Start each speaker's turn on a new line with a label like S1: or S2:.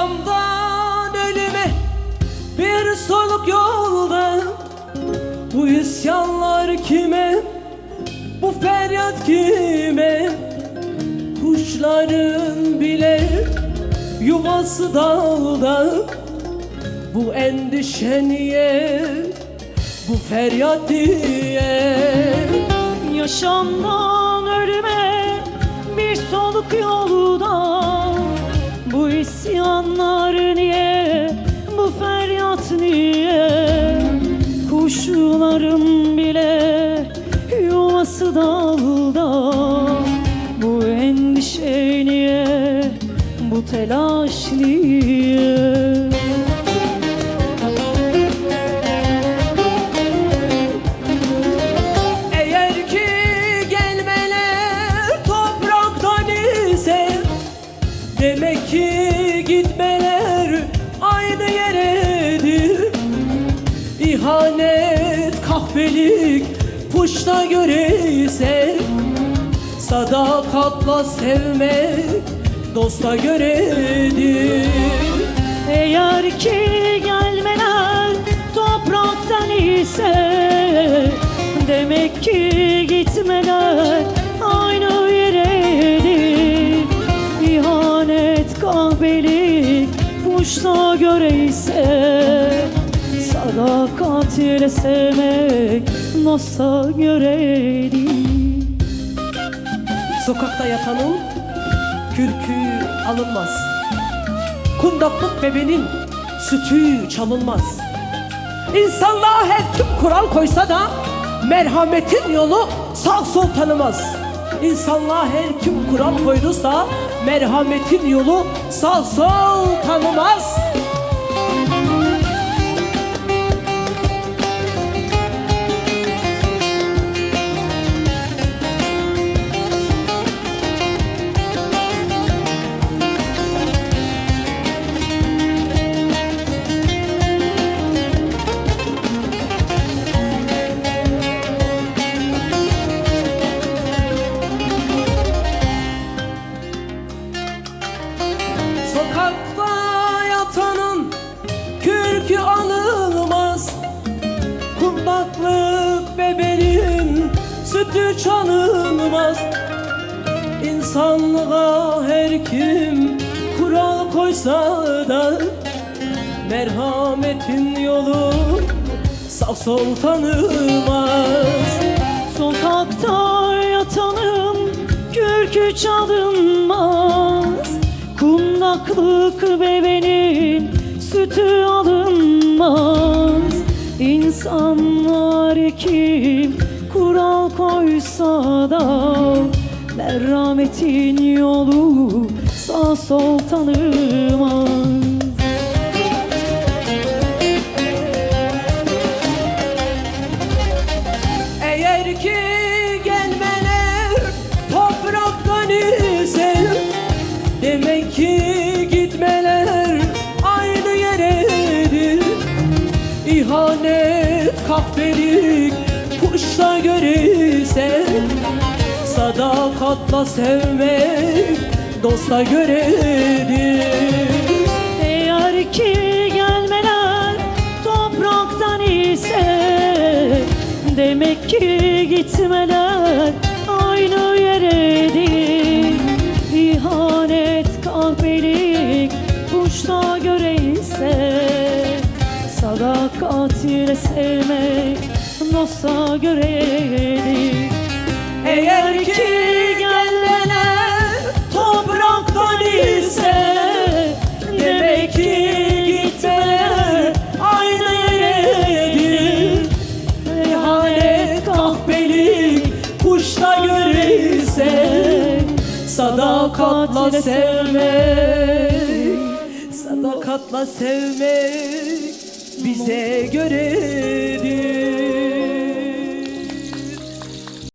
S1: Yaşamdan ölüme bir soluk yolda. Bu isyanlar kime, bu feryat kime? Kuşların bile yuvası dağda Bu endişe niye, bu feryat niye?
S2: Yaşamdan ölüme bir soluk yolda yuvası dalda Bu endişe niye, bu telaş niye
S1: Demek ki gitmeler aynı yeredir. İhanet, kahpelik, puşta göre ise Sadakatla sevmek dosta göredir.
S2: Eğer ki gelmeler topraktan ise Demek ki gitmeler aynı yeredir. İhanet kahpelik puşta göre ise Sadakat ile sevmek nasıl göredir
S1: Sokakta yatanın kürkü alınmaz. Kundaklık bebenin sütü çalınmaz. İnsanlığa her kim kural koysa da Merhametin yolu sağ sol tanımaz. İnsanlığa her kim kural koyduysa Merhametin yolu sağ sol tanımaz sütü çalınmaz. İnsanlığa her kim kural koysa da Merhametin yolu sağ sol tanımaz.
S2: Sokakta yatanın kürkü çalınmaz. Kundaklık bebenin sütü alınmaz. İnsanlar kim koysa da Merhametin yolu sağ sol tanımaz.
S1: Eğer ki gelmeler topraktan ise Demek ki gitmeler aynı yeredir. İhanet, kahpelik, kuşla göre ise Sadakatla sevmek dosta göredir
S2: Eğer ki gelmeler topraktan ise Demek ki gitmeler aynı yeredir. İhanet kahpelik kuşta göre ise Sadakat ile sevmek nasıl göredir
S1: Eğer ki gelmeler topraktan ise Demek ki gitmeler aynı yeredir İhanet kahpelik kuşla görürse Sadakatla sevmek Sadakatla sevmek bize göredir